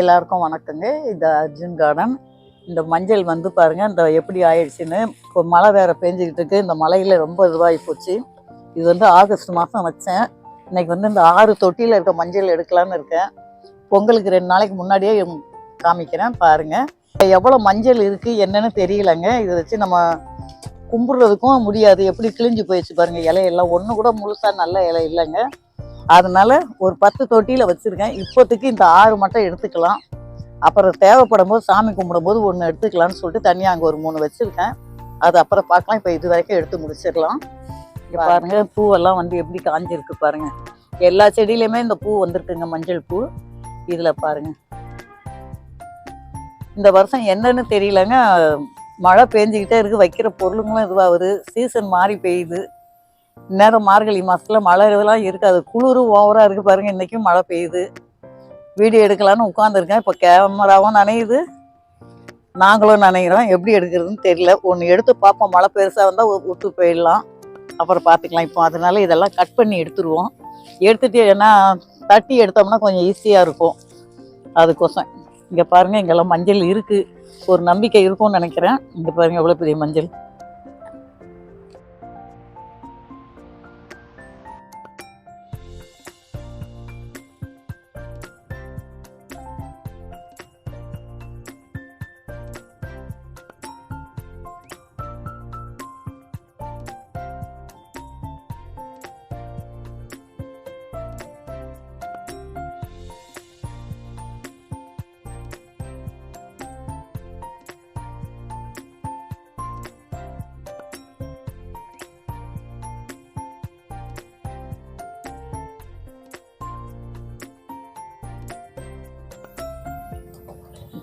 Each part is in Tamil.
எல்லாருக்கும் வணக்கங்க. இது அர்ஜுன் கார்டன் இந்த மஞ்சள் வந்து பாருங்கள் இந்த எப்படி ஆயிடுச்சுன்னு இப்போ மழை வேறு பெஞ்சிக்கிட்டு இருக்கு. இந்த மலையில் ரொம்ப இதுவாகி போச்சு. இது வந்து ஆகஸ்ட் மாதம் வச்சேன். இன்னைக்கு வந்து இந்த ஆறு தொட்டியில் இருக்க மஞ்சள் எடுக்கலான்னு இருக்கேன். பொங்கலுக்கு ரெண்டு நாளைக்கு முன்னாடியே காமிக்கிறேன் பாருங்கள் எவ்வளோ மஞ்சள் இருக்குது என்னென்னு தெரியலங்க. இதை வச்சு நம்ம கும்பிட்றதுக்கும் முடியாது. எப்படி கிழிஞ்சு போயிடுச்சு பாருங்கள் இலையெல்லாம். ஒன்று கூட முழுசாக நல்ல இலை இல்லைங்க. அதனால ஒரு பத்து தொட்டியில் வச்சுருக்கேன். இப்போதைக்கு இந்த ஆறு மட்டும் எடுத்துக்கலாம். அப்புறம் தேவைப்படும் போது சாமி கும்பிடும்போது ஒன்று எடுத்துக்கலாம்னு சொல்லிட்டு தனியாக அங்கே ஒரு மூணு வச்சுருக்கேன். அது அப்புறம் பார்க்கலாம். இப்போ இது வரைக்கும் எடுத்து முடிச்சிடலாம். இங்கே பாருங்க. பூவெல்லாம் வந்து எப்படி காஞ்சிருக்கு பாருங்க. எல்லா செடியிலையுமே இந்த பூ வந்திருக்குங்க மஞ்சள் பூ. இதில் பாருங்க. இந்த வருஷம் என்னன்னு தெரியலங்க. மழை பெஞ்சிக்கிட்டே இருக்கு. வைக்கிற பொருளுங்களும் இதுவாகுது. சீசன் மாறி பெய்யுது. இந்நேரம் மார்கழி மாதத்தில் மழை இதெல்லாம் இருக்காது குளிர் ஓவராக இருக்குது பாருங்கள் இன்றைக்கும் மழை பெய்யுது. வீடியோ எடுக்கலான்னு உட்காந்துருக்கேன் இப்போ கேமராவும் நனையுது. நாங்களும் நனைகிறோம் எப்படி எடுக்கிறதுன்னு தெரியல. ஒன்று எடுத்து பார்ப்போம். மழை பெருசாக வந்தால் விட்டு போயிடலாம். அப்புறம் பார்த்துக்கலாம். இப்போ அதனால இதெல்லாம் கட் பண்ணி எடுத்துருவோம். எடுத்துட்டு ஏன்னா தட்டி எடுத்தோம்னா கொஞ்சம் ஈஸியாக இருக்கும். அதுக்கோசம். இங்கே பாருங்கள் இங்கெல்லாம் மஞ்சள் இருக்குது ஒரு நம்பிக்கை இருக்கும்னு நினைக்கிறேன். இங்கே பாருங்கள் எவ்வளோ பெரிய மஞ்சள்.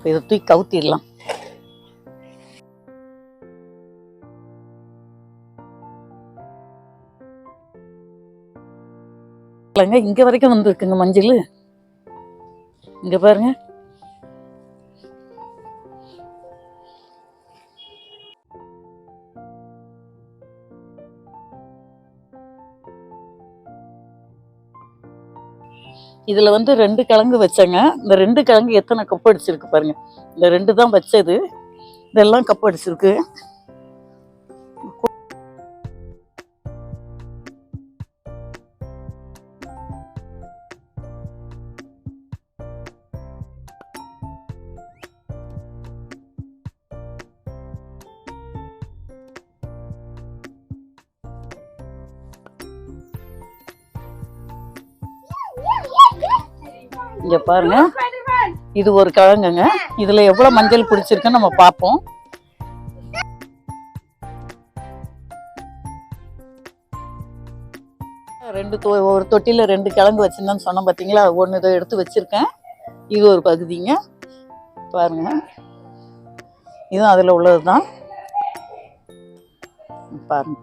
இப்போ இதை தூக்கி கவுத்திடலாம். இல்லைங்க இங்க வரைக்கும் வந்திருக்குங்க மஞ்சள். இங்க பாருங்க. இதுல வந்து ரெண்டு கிழங்கு வச்சேங்க. இந்த ரெண்டு கிழங்கு எத்தனை கப் அடிச்சிருக்கு பாருங்க. இந்த ரெண்டு தான் வச்சது. இதெல்லாம் கப் அடிச்சிருக்கு. இங்க பாருங்க. இது ஒரு கிழங்குங்க. இதுல எவ்வளவு மஞ்சள் பிடிச்சிருக்குன்னு நம்ம பார்ப்போம். ரெண்டு தொ ஒரு தொட்டியில் ரெண்டு கிழங்கு வச்சிருந்தேன்னு சொன்னேன் பார்த்தீங்களா ஒன்று இதை எடுத்து வச்சிருக்கேன். இது ஒரு பகுதிங்க. பாருங்க. இதுவும் அதில் உள்ளது தான் பாருங்க.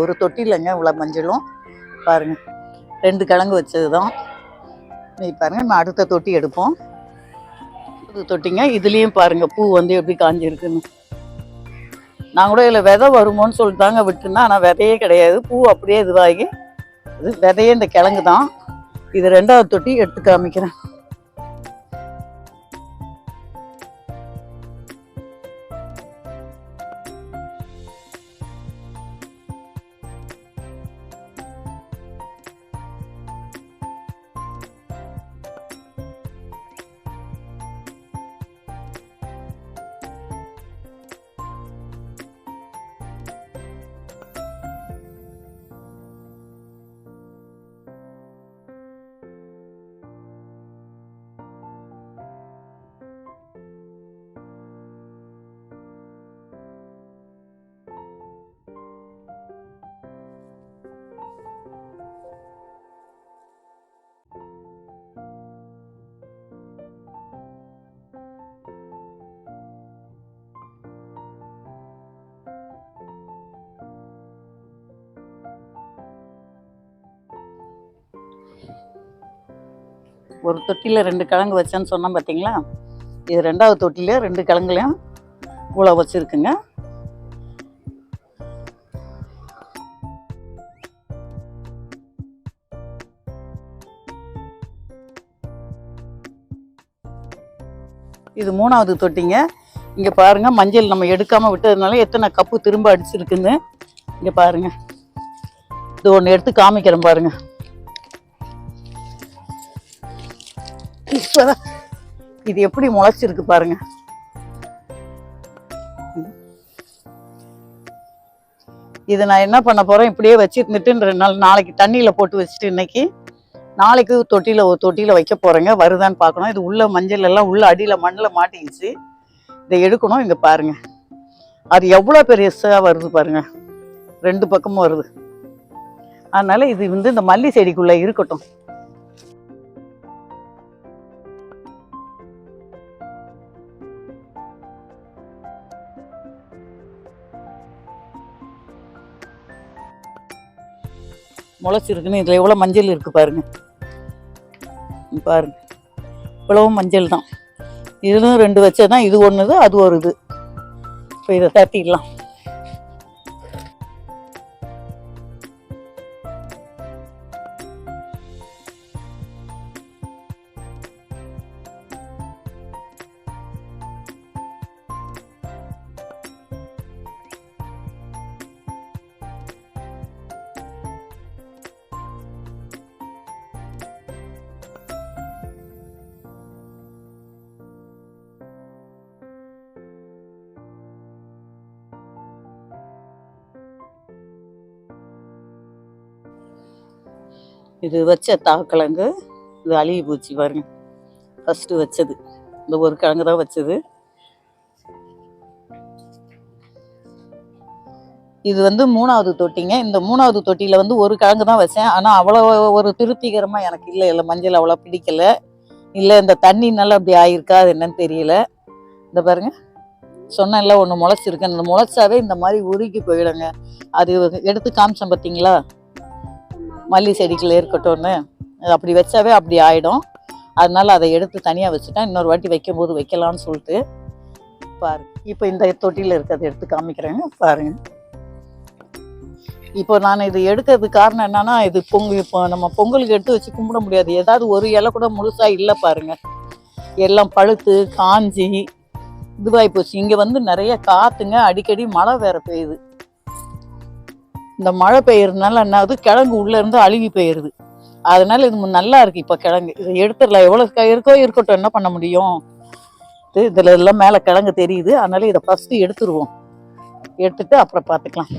ஒரு தொட்டிலங்க இவ்வளோ மஞ்சளும். பாருங்கள் ரெண்டு கிழங்கு வச்சது தான் நீ பாருங்கள் நம்ம அடுத்த தொட்டி எடுப்போம். புது தொட்டிங்க இதுலேயும் பாருங்கள் பூ வந்து எப்படி காஞ்சிருக்குன்னு. நான் கூட இதில் விதை வருமோன்னு சொல்லிட்டு தாங்க விட்டுருந்தேன் ஆனால் விதையே கிடையாது. பூ அப்படியே இதுவாகி இது விதையே இந்த கிழங்கு தான் இது ரெண்டாவது தொட்டி எடுத்து காமிக்கிறேன். ஒரு தொட்டியில் ரெண்டு கிழங்கு வச்சேன்னு சொன்னேன் பார்த்தீங்களா இது ரெண்டாவது தொட்டியில் ரெண்டு கிழங்குலையும் உழ வச்சுருக்குங்க. இது மூணாவது தொட்டிங்க. இங்கே பாருங்கள் மஞ்சள் நம்ம எடுக்காமல் விட்டதுனால எத்தனை கப்பு திரும்ப அடிச்சிருக்குன்னு. இங்கே பாருங்க. இது ஒன்று எடுத்து காமிக்கிறேன் பாருங்கள் ஈஸ்வரா, இது எப்படி முளைச்சிருக்கு பாருங்க. இது நான் என்ன பண்ண போறேன்? இப்படியே வச்சிருந்துட்டு ரெண்டு நாள் நாளைக்கு தண்ணியில போட்டு வச்சுட்டு இன்னைக்கு நாளைக்கு தொட்டியில ஒரு தொட்டியில வைக்க போறேங்க. வருதான்னு பார்க்கணும். இது உள்ள மஞ்சள் எல்லாம் உள்ள அடியில மண்ணில் மாட்டிக்கிச்சு. இதை எடுக்கணும். இங்க பாருங்க. அது எவ்வளோ பெருசா வருது பாருங்க. ரெண்டு பக்கமும் வருது. அதனால இது வந்து இந்த மல்லி செடிக்குள்ள இருக்கட்டும். முளைச்சிருக்குன்னு இதில் எவ்வளோ மஞ்சள் இருக்குது பாருங்க. பாருங்கள் பாருங்க. இவ்வளவும் மஞ்சள் தான் இதுலும் ரெண்டு வச்சதான் இது ஒன்றுது அது ஒரு இது. இப்போ இதை தட்டிடலாம். இது வச்ச தாக்கிழங்கு இது அழுகி போச்சு பாருங்க. ஃபஸ்ட்டு வச்சது. இந்த ஒரு கிழங்கு தான் வச்சது. இது வந்து மூணாவது தொட்டிங்க. இந்த மூணாவது தொட்டியில் வந்து ஒரு கிழங்கு தான் வச்சேன். ஆனால் அவ்வளோ ஒரு திருப்திகரமாக எனக்கு இல்லை. இல்லை மஞ்சள் அவ்வளோ பிடிக்கல. இல்லை இந்த தண்ணினால அப்படி ஆயிருக்கா அது என்னன்னு தெரியல. இந்த பாருங்க. சொன்னேன்ல ஒன்று முளைச்சிருக்கேன் இந்த முளைச்சாவே இந்த மாதிரி உருகி போயிடுங்க. அது எடுத்து காமிச்சேன் பார்த்தீங்களா மல்லி செடிக்குள்ள இருக்கட்டும்னு. அது அப்படி வச்சாவே அப்படி ஆகிடும் அதனால அதை எடுத்து தனியாக வச்சுட்டேன் இன்னொரு வாட்டி வைக்கும்போது வைக்கலாம்னு சொல்லிட்டு பாரு. இப்போ இந்த தொட்டியில் இருக்கிறத எடுத்து காமிக்கிறேங்க. பாருங்க. இப்போ நான் இது எடுக்கிறதுக்கு காரணம் என்னன்னா இது பொங்கு இப்போ நம்ம பொங்கலுக்கு எடுத்து வச்சு கும்பிட முடியாது. ஏதாவது ஒரு இலை கூட முழுசாக இல்லை பாருங்க. எல்லாம் பழுத்து காஞ்சி இதுவாகி போச்சு. இங்கே வந்து நிறைய காற்றுங்க அடிக்கடி மழை வேற பெய்யுது. இந்த மழை பெய்யறதுனால என்ன ஆகுது? கிழங்கு உள்ள இருந்து அழுகி போயிருது. அதனால இது நல்லா இருக்கு இப்போ கிழங்கு. இதை எடுத்துடலாம். எவ்வளவு இருக்கோ? இருக்கட்டும். என்ன பண்ண முடியும்? இது இதுல எல்லாம் மேல கிழங்கு தெரியுது. அதனால இதை ஃபர்ஸ்ட் எடுத்துருவோம். எடுத்துட்டு அப்புறம் பார்த்துக்கலாம்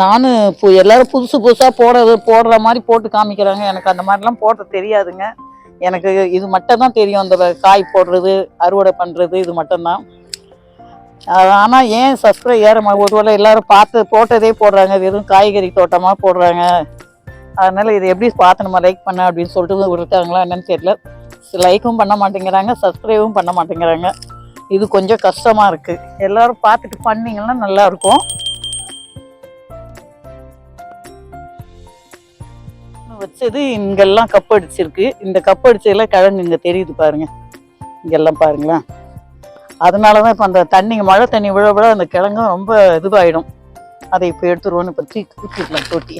நானும் இப்போ எல்லாரும் புதுசு புதுசாக போடுறது போடுற மாதிரி போட்டு காமிக்கிறாங்க. எனக்கு அந்த மாதிரிலாம் போட தெரியாதுங்க. எனக்கு இது மட்டும் தான் தெரியும். அந்த காய் போடுறது அறுவடை பண்ணுறது இது மட்டும்தான். ஆனால் ஏன் சப்ஸ்கிரைப் ஏற ஒருவேளை எல்லாரும் பார்த்து போட்டதே போடுறாங்க. வெறும் காய்கறி தோட்டமாக போடுறாங்க. அதனால் இதை எப்படி பார்த்து நம்ம லைக் பண்ண அப்படின்னு சொல்லிட்டு இருக்காங்களா என்னன்னு தெரியல. லைக்கும் பண்ண மாட்டேங்கிறாங்க சப்ஸ்கிரைபும் பண்ண மாட்டேங்கிறாங்க. இது கொஞ்சம் கஷ்டமாக இருக்குது எல்லோரும் பார்த்துட்டு பண்ணிங்கன்னா நல்லா வச்சது இங்கெல்லாம் கப் அடிச்சிருக்கு. இந்த கப் அடிச்சதுல கிழங்கு இங்கே தெரியுது பாருங்க. இங்கெல்லாம் பாருங்களேன் அதனால தான் இப்போ அந்த தண்ணி மழை தண்ணி விழ விழ அந்த கிழங்கும் ரொம்ப இதுவாயிடும். அதை இப்போ எடுத்துருவோன்னு இப்போ தூக்கி தூக்கிக்கலாம் தொட்டி.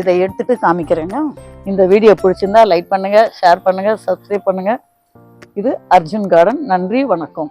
இதை எடுத்துட்டு காமிக்கிறேங்க. இந்த வீடியோ பிடிச்சிருந்தா லைக் பண்ணுங்கள் ஷேர் பண்ணுங்கள் சப்ஸ்கிரைப் பண்ணுங்கள் இது அர்ஜுன் கார்டன் நன்றி வணக்கம்.